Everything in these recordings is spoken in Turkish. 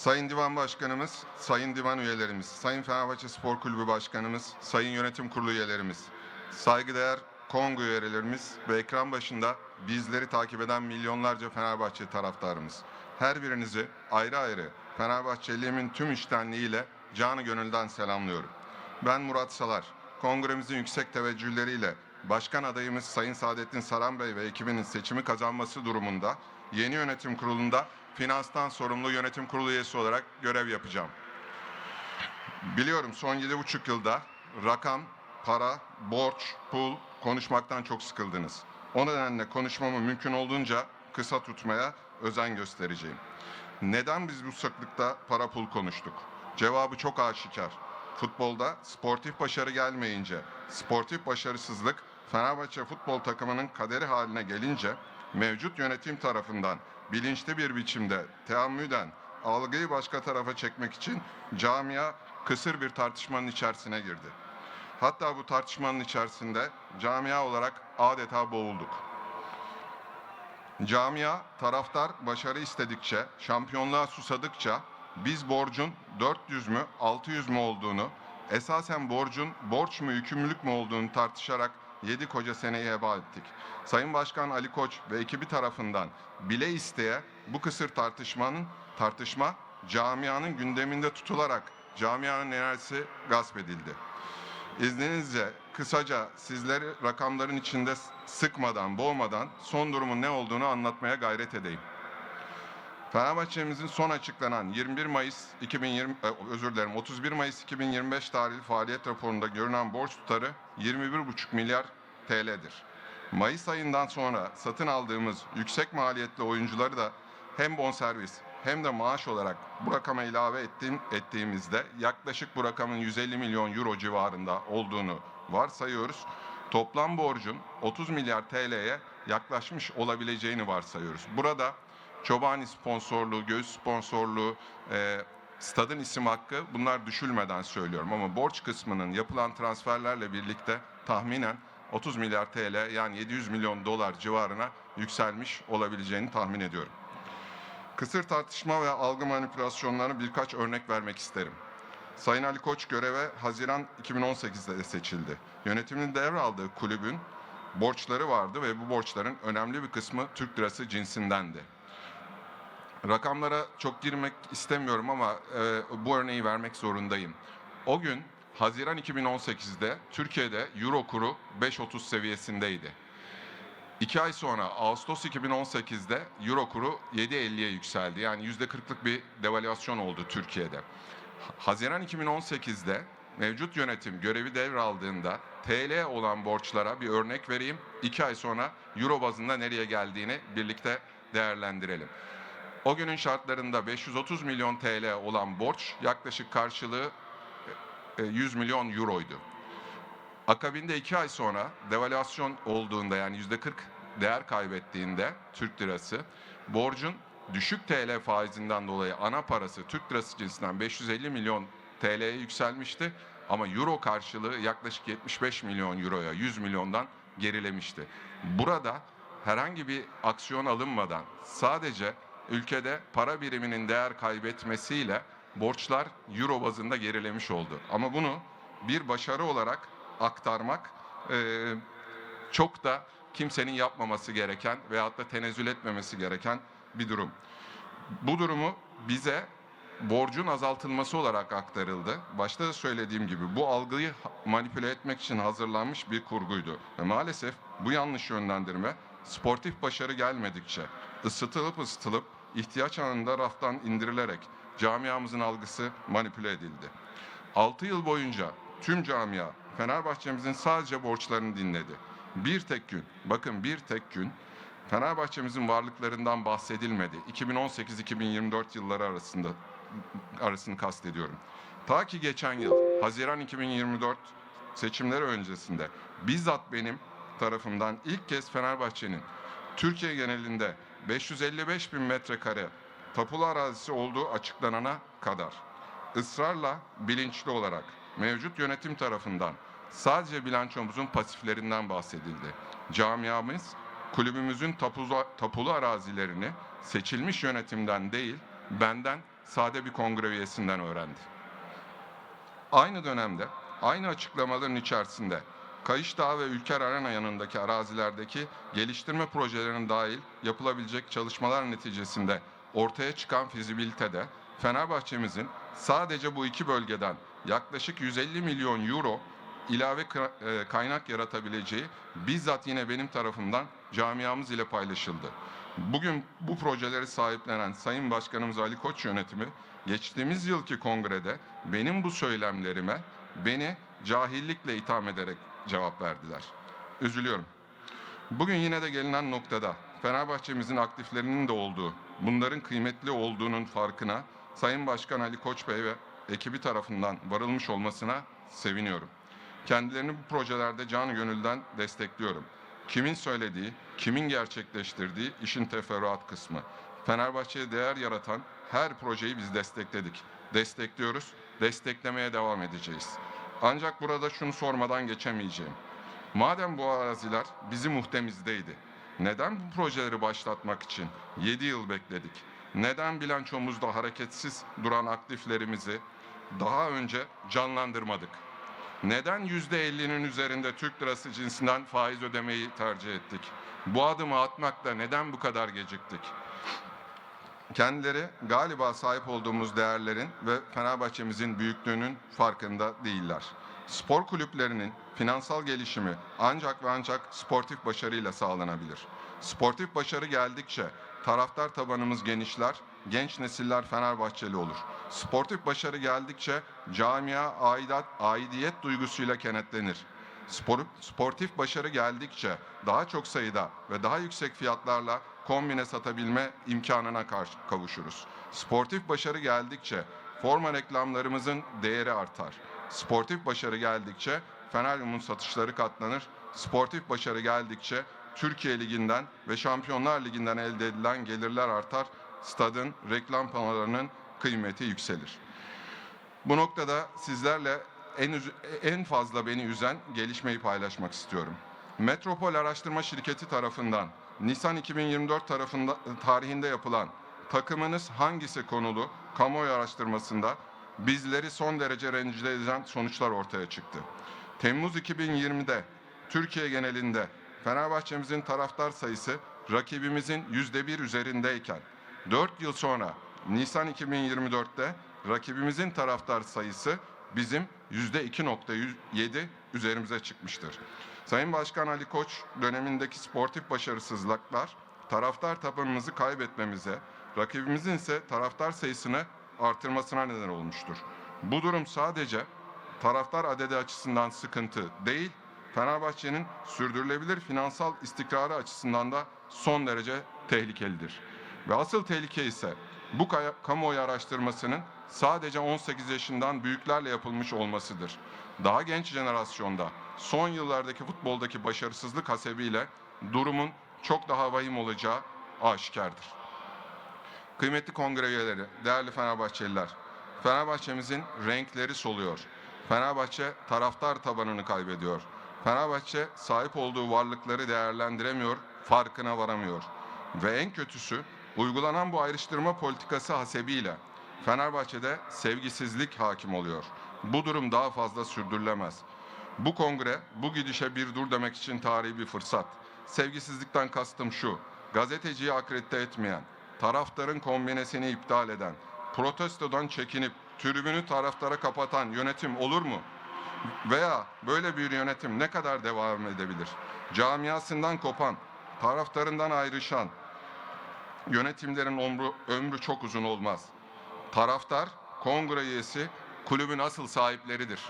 Sayın Divan Başkanımız, Sayın Divan Üyelerimiz, Sayın Fenerbahçe Spor Kulübü Başkanımız, Sayın Yönetim Kurulu üyelerimiz, saygıdeğer Kongo üyelerimiz ve ekran başında bizleri takip eden milyonlarca Fenerbahçe taraftarımız. Her birinizi ayrı ayrı Fenerbahçeliğimin tüm içtenliğiyle canı gönülden selamlıyorum. Ben Murat Salar. Kongremizin yüksek teveccühleriyle Başkan adayımız Sayın Saadettin Saran Bey ve ekibinin seçimi kazanması durumunda yeni yönetim kurulunda finanstan sorumlu yönetim kurulu üyesi olarak görev yapacağım. Biliyorum son yedi buçuk yılda rakam, para, borç, pul konuşmaktan çok sıkıldınız. O nedenle konuşmamı mümkün olduğunca kısa tutmaya özen göstereceğim. Neden biz bu sıklıkta para pul konuştuk? Cevabı çok aşikar. Futbolda sportif başarı gelmeyince, sportif başarısızlık Fenerbahçe futbol takımının kaderi haline gelince mevcut yönetim tarafından bilinçli bir biçimde teammüden algıyı başka tarafa çekmek için camia kısır bir tartışmanın içerisine girdi. Hatta bu tartışmanın içerisinde camia olarak adeta boğulduk. Camia, taraftar başarı istedikçe, şampiyonluğa susadıkça biz borcun 400 mü 600 mü olduğunu, esasen borcun borç mu yükümlülük mü olduğunu tartışarak 7 koca seneyi heba ettik. Sayın Başkan Ali Koç ve ekibi tarafından bile isteye bu kısır tartışmanın tartışma camianın gündeminde tutularak camianın enerjisi gasp edildi. İzninizle kısaca sizleri rakamların içinde sıkmadan, boğmadan son durumun ne olduğunu anlatmaya gayret edeyim. Fenerbahçe'mizin son açıklanan 21 Mayıs 2020 e, özür dilerim 31 Mayıs 2025 tarihli faaliyet raporunda görünen borç tutarı 21,5 milyar TL'dir. Mayıs ayından sonra satın aldığımız yüksek maliyetli oyuncuları da hem bonservis hem de maaş olarak bu rakama ilave ettiğim, ettiğimizde yaklaşık bu rakamın 150 milyon euro civarında olduğunu varsayıyoruz. Toplam borcun 30 milyar TL'ye yaklaşmış olabileceğini varsayıyoruz. Burada Çobani sponsorluğu, göğüs sponsorluğu, e, stadın isim hakkı bunlar düşülmeden söylüyorum. Ama borç kısmının yapılan transferlerle birlikte tahminen 30 milyar TL yani 700 milyon dolar civarına yükselmiş olabileceğini tahmin ediyorum. Kısır tartışma ve algı manipülasyonlarına birkaç örnek vermek isterim. Sayın Ali Koç göreve Haziran 2018'de seçildi. Yönetimini devraldığı kulübün borçları vardı ve bu borçların önemli bir kısmı Türk lirası cinsindendi. Rakamlara çok girmek istemiyorum ama e, bu örneği vermek zorundayım. O gün Haziran 2018'de Türkiye'de Euro kuru 5.30 seviyesindeydi. İki ay sonra Ağustos 2018'de Euro kuru 7.50'ye yükseldi. Yani %40'lık bir devalüasyon oldu Türkiye'de. Haziran 2018'de mevcut yönetim görevi devraldığında TL olan borçlara bir örnek vereyim. İki ay sonra Euro bazında nereye geldiğini birlikte değerlendirelim. O günün şartlarında 530 milyon TL olan borç yaklaşık karşılığı e, 100 milyon euroydu. Akabinde iki ay sonra devalüasyon olduğunda yani yüzde 40 değer kaybettiğinde Türk lirası borcun düşük TL faizinden dolayı ana parası Türk lirası cinsinden 550 milyon TL'ye yükselmişti. Ama euro karşılığı yaklaşık 75 milyon euroya 100 milyondan gerilemişti. Burada herhangi bir aksiyon alınmadan sadece ülkede para biriminin değer kaybetmesiyle borçlar euro bazında gerilemiş oldu. Ama bunu bir başarı olarak aktarmak e, çok da kimsenin yapmaması gereken veyahut da tenezzül etmemesi gereken bir durum. Bu durumu bize borcun azaltılması olarak aktarıldı. Başta da söylediğim gibi bu algıyı manipüle etmek için hazırlanmış bir kurguydu. Ve maalesef bu yanlış yönlendirme sportif başarı gelmedikçe ısıtılıp ısıtılıp ihtiyaç anında raftan indirilerek camiamızın algısı manipüle edildi. 6 yıl boyunca tüm camia Fenerbahçe'mizin sadece borçlarını dinledi. Bir tek gün, bakın bir tek gün Fenerbahçe'mizin varlıklarından bahsedilmedi. 2018-2024 yılları arasında arasını kastediyorum. Ta ki geçen yıl Haziran 2024 seçimleri öncesinde bizzat benim tarafımdan ilk kez Fenerbahçe'nin Türkiye genelinde 555 bin metrekare tapulu arazisi olduğu açıklanana kadar ısrarla bilinçli olarak mevcut yönetim tarafından sadece bilançomuzun pasiflerinden bahsedildi. Camiamız kulübümüzün tapulu, tapulu arazilerini seçilmiş yönetimden değil benden sade bir kongre üyesinden öğrendi. Aynı dönemde, aynı açıklamaların içerisinde Kayış Dağı ve Ülker Arena yanındaki arazilerdeki geliştirme projelerinin dahil yapılabilecek çalışmalar neticesinde ortaya çıkan fizibilitede Fenerbahçe'mizin sadece bu iki bölgeden yaklaşık 150 milyon euro ilave e, kaynak yaratabileceği bizzat yine benim tarafımdan camiamız ile paylaşıldı. Bugün bu projeleri sahiplenen Sayın Başkanımız Ali Koç yönetimi geçtiğimiz yılki kongrede benim bu söylemlerime beni cahillikle itham ederek cevap verdiler. Üzülüyorum. Bugün yine de gelinen noktada Fenerbahçe'mizin aktiflerinin de olduğu, bunların kıymetli olduğunun farkına Sayın Başkan Ali Koç Bey ve ekibi tarafından varılmış olmasına seviniyorum. Kendilerini bu projelerde canı gönülden destekliyorum. Kimin söylediği, kimin gerçekleştirdiği işin teferruat kısmı. Fenerbahçe'ye değer yaratan her projeyi biz destekledik. Destekliyoruz, desteklemeye devam edeceğiz. Ancak burada şunu sormadan geçemeyeceğim. Madem bu araziler bizim muhtemizdeydi, neden bu projeleri başlatmak için 7 yıl bekledik? Neden bilançomuzda hareketsiz duran aktiflerimizi daha önce canlandırmadık? Neden %50'nin üzerinde Türk lirası cinsinden faiz ödemeyi tercih ettik? Bu adımı atmakta neden bu kadar geciktik? Kendileri galiba sahip olduğumuz değerlerin ve Fenerbahçe'mizin büyüklüğünün farkında değiller. Spor kulüplerinin finansal gelişimi ancak ve ancak sportif başarıyla sağlanabilir. Sportif başarı geldikçe taraftar tabanımız genişler, genç nesiller Fenerbahçeli olur. Sportif başarı geldikçe camia aidat, aidiyet duygusuyla kenetlenir. Spor, sportif başarı geldikçe daha çok sayıda ve daha yüksek fiyatlarla kombine satabilme imkanına karşı kavuşuruz. Sportif başarı geldikçe forma reklamlarımızın değeri artar. Sportif başarı geldikçe Feneryum'un satışları katlanır. Sportif başarı geldikçe Türkiye Ligi'nden ve Şampiyonlar Ligi'nden elde edilen gelirler artar. Stadın reklam panolarının kıymeti yükselir. Bu noktada sizlerle en, en fazla beni üzen gelişmeyi paylaşmak istiyorum. Metropol Araştırma Şirketi tarafından Nisan 2024 tarafında tarihinde yapılan takımınız hangisi konulu kamuoyu araştırmasında bizleri son derece rencide eden sonuçlar ortaya çıktı. Temmuz 2020'de Türkiye genelinde Fenerbahçe'mizin taraftar sayısı rakibimizin yüzde bir üzerindeyken 4 yıl sonra Nisan 2024'te rakibimizin taraftar sayısı bizim yüzde 2.7 üzerimize çıkmıştır. Sayın Başkan Ali Koç dönemindeki sportif başarısızlıklar taraftar tabanımızı kaybetmemize, rakibimizin ise taraftar sayısını artırmasına neden olmuştur. Bu durum sadece taraftar adedi açısından sıkıntı değil, Fenerbahçe'nin sürdürülebilir finansal istikrarı açısından da son derece tehlikelidir. Ve asıl tehlike ise bu kamuoyu araştırmasının sadece 18 yaşından büyüklerle yapılmış olmasıdır. Daha genç jenerasyonda son yıllardaki futboldaki başarısızlık hasebiyle durumun çok daha vahim olacağı aşikardır. Kıymetli kongre üyeleri, değerli Fenerbahçeliler, Fenerbahçe'mizin renkleri soluyor. Fenerbahçe taraftar tabanını kaybediyor. Fenerbahçe sahip olduğu varlıkları değerlendiremiyor, farkına varamıyor. Ve en kötüsü uygulanan bu ayrıştırma politikası hasebiyle Fenerbahçe'de sevgisizlik hakim oluyor. Bu durum daha fazla sürdürülemez. Bu kongre bu gidişe bir dur demek için tarihi bir fırsat. Sevgisizlikten kastım şu. Gazeteciyi akredite etmeyen, taraftarın kombinesini iptal eden, protestodan çekinip tribünü taraftara kapatan yönetim olur mu? Veya böyle bir yönetim ne kadar devam edebilir? Camiasından kopan, taraftarından ayrışan yönetimlerin ömrü, ömrü çok uzun olmaz. Taraftar, kongre üyesi, kulübün asıl sahipleridir.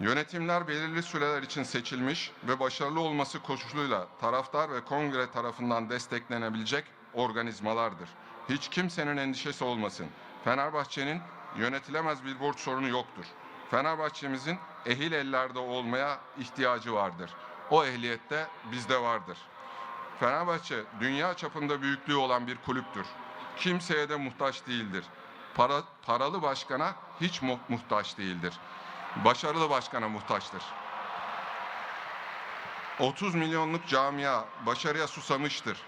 Yönetimler belirli süreler için seçilmiş ve başarılı olması koşuluyla taraftar ve kongre tarafından desteklenebilecek organizmalardır. Hiç kimsenin endişesi olmasın. Fenerbahçe'nin yönetilemez bir borç sorunu yoktur. Fenerbahçe'mizin ehil ellerde olmaya ihtiyacı vardır. O ehliyette bizde vardır. Fenerbahçe dünya çapında büyüklüğü olan bir kulüptür. Kimseye de muhtaç değildir. Para, paralı başkana hiç mu- muhtaç değildir. Başarılı başkana muhtaçtır. 30 milyonluk camia başarıya susamıştır.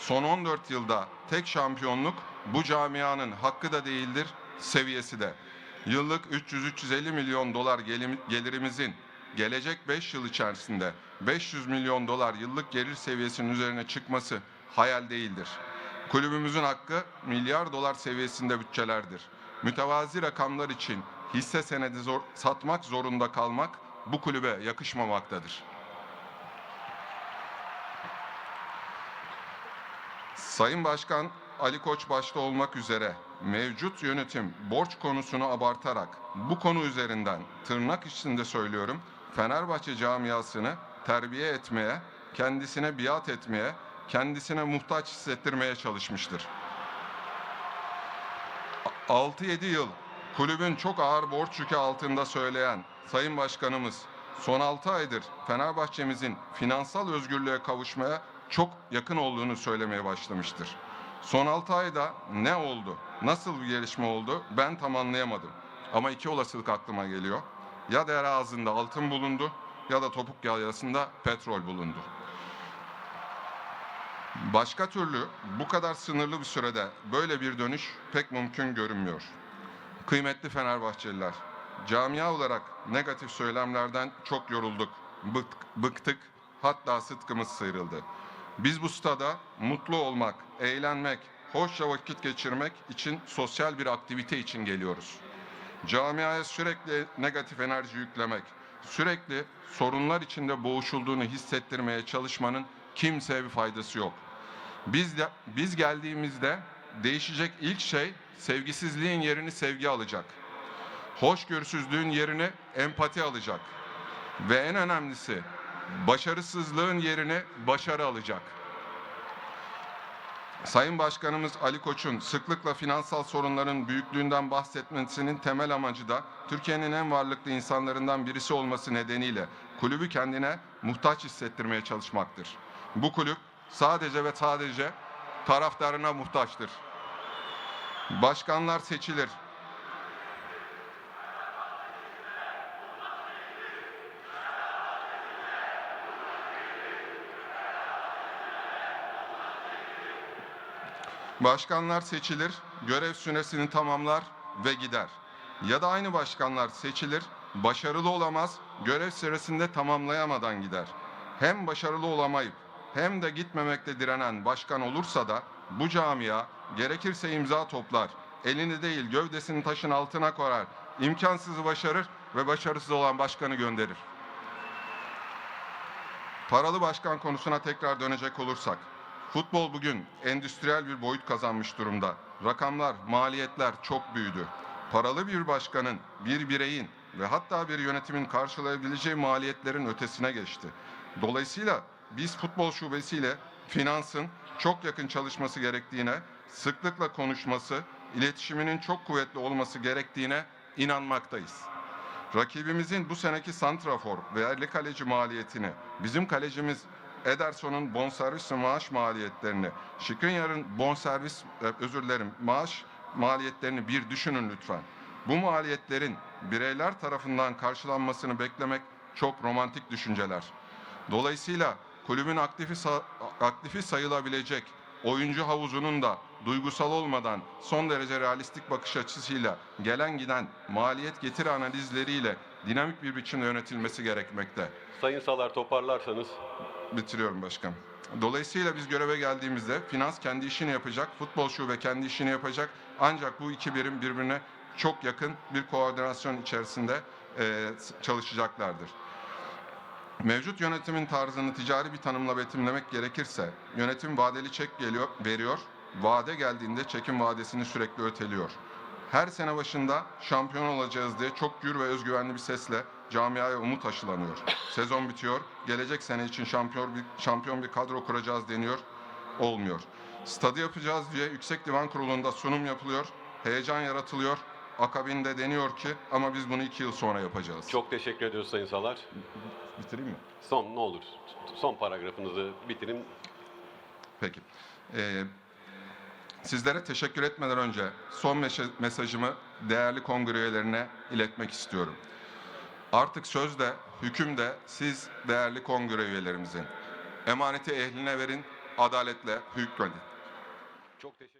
Son 14 yılda tek şampiyonluk bu camianın hakkı da değildir, seviyesi de. Yıllık 300-350 milyon dolar gelirimizin gelecek 5 yıl içerisinde 500 milyon dolar yıllık gelir seviyesinin üzerine çıkması hayal değildir. Kulübümüzün hakkı milyar dolar seviyesinde bütçelerdir. Mütevazi rakamlar için hisse senedi zor- satmak zorunda kalmak bu kulübe yakışmamaktadır. Sayın Başkan Ali Koç başta olmak üzere mevcut yönetim borç konusunu abartarak bu konu üzerinden tırnak içinde söylüyorum Fenerbahçe camiasını terbiye etmeye, kendisine biat etmeye, kendisine muhtaç hissettirmeye çalışmıştır. 6-7 yıl kulübün çok ağır borç yükü altında söyleyen Sayın Başkanımız son 6 aydır Fenerbahçemizin finansal özgürlüğe kavuşmaya çok yakın olduğunu söylemeye başlamıştır. Son 6 ayda ne oldu? Nasıl bir gelişme oldu? Ben tam anlayamadım. Ama iki olasılık aklıma geliyor. Ya dere ağzında altın bulundu ya da topuk yalyasında petrol bulundu. Başka türlü bu kadar sınırlı bir sürede böyle bir dönüş pek mümkün görünmüyor. Kıymetli Fenerbahçeliler, camia olarak negatif söylemlerden çok yorulduk, bık- bıktık, hatta sıtkımız sıyrıldı. Biz bu stada mutlu olmak, eğlenmek, hoşça vakit geçirmek için sosyal bir aktivite için geliyoruz. Camiaya sürekli negatif enerji yüklemek, sürekli sorunlar içinde boğuşulduğunu hissettirmeye çalışmanın kimseye bir faydası yok. Biz de biz geldiğimizde değişecek ilk şey sevgisizliğin yerini sevgi alacak. Hoşgörüsüzlüğün yerini empati alacak. Ve en önemlisi başarısızlığın yerini başarı alacak. Sayın Başkanımız Ali Koç'un sıklıkla finansal sorunların büyüklüğünden bahsetmesinin temel amacı da Türkiye'nin en varlıklı insanlarından birisi olması nedeniyle kulübü kendine muhtaç hissettirmeye çalışmaktır. Bu kulüp sadece ve sadece taraftarına muhtaçtır. Başkanlar seçilir. Başkanlar seçilir, görev süresini tamamlar ve gider. Ya da aynı başkanlar seçilir, başarılı olamaz, görev süresinde tamamlayamadan gider. Hem başarılı olamayıp hem de gitmemekte direnen başkan olursa da bu camia gerekirse imza toplar, elini değil gövdesini taşın altına koyar, imkansızı başarır ve başarısız olan başkanı gönderir. Paralı başkan konusuna tekrar dönecek olursak, futbol bugün endüstriyel bir boyut kazanmış durumda. Rakamlar, maliyetler çok büyüdü. Paralı bir başkanın, bir bireyin ve hatta bir yönetimin karşılayabileceği maliyetlerin ötesine geçti. Dolayısıyla biz futbol şubesiyle finansın çok yakın çalışması gerektiğine, sıklıkla konuşması, iletişiminin çok kuvvetli olması gerektiğine inanmaktayız. Rakibimizin bu seneki santrafor ve yerli kaleci maliyetini, bizim kalecimiz Ederson'un bonservis ve maaş maliyetlerini, Skriniar'ın bonservis, e, özür dilerim, maaş maliyetlerini bir düşünün lütfen. Bu maliyetlerin bireyler tarafından karşılanmasını beklemek çok romantik düşünceler. Dolayısıyla kulübün aktifi, sa- aktifi sayılabilecek oyuncu havuzunun da duygusal olmadan son derece realistik bakış açısıyla gelen giden maliyet getiri analizleriyle dinamik bir biçimde yönetilmesi gerekmekte. Sayın Salar toparlarsanız Bitiriyorum başkan. Dolayısıyla biz göreve geldiğimizde finans kendi işini yapacak, futbol şube kendi işini yapacak. Ancak bu iki birim birbirine çok yakın bir koordinasyon içerisinde çalışacaklardır. Mevcut yönetimin tarzını ticari bir tanımla betimlemek gerekirse, yönetim vadeli çek geliyor, veriyor, vade geldiğinde çekim vadesini sürekli öteliyor. Her sene başında şampiyon olacağız diye çok gür ve özgüvenli bir sesle camiaya umut aşılanıyor. Sezon bitiyor, gelecek sene için şampiyon bir, şampiyon bir kadro kuracağız deniyor, olmuyor. Stadı yapacağız diye Yüksek Divan Kurulu'nda sunum yapılıyor, heyecan yaratılıyor. Akabinde deniyor ki ama biz bunu iki yıl sonra yapacağız. çok teşekkür ediyoruz Sayın Salar. Bitireyim mi? Son ne olur son paragrafınızı bitirin. Peki. Ee, sizlere teşekkür etmeden önce son mesajımı değerli kongre üyelerine iletmek istiyorum. Artık söz de, hüküm de siz değerli kongre üyelerimizin. Emaneti ehline verin, adaletle hükmedin. Çok teşekkür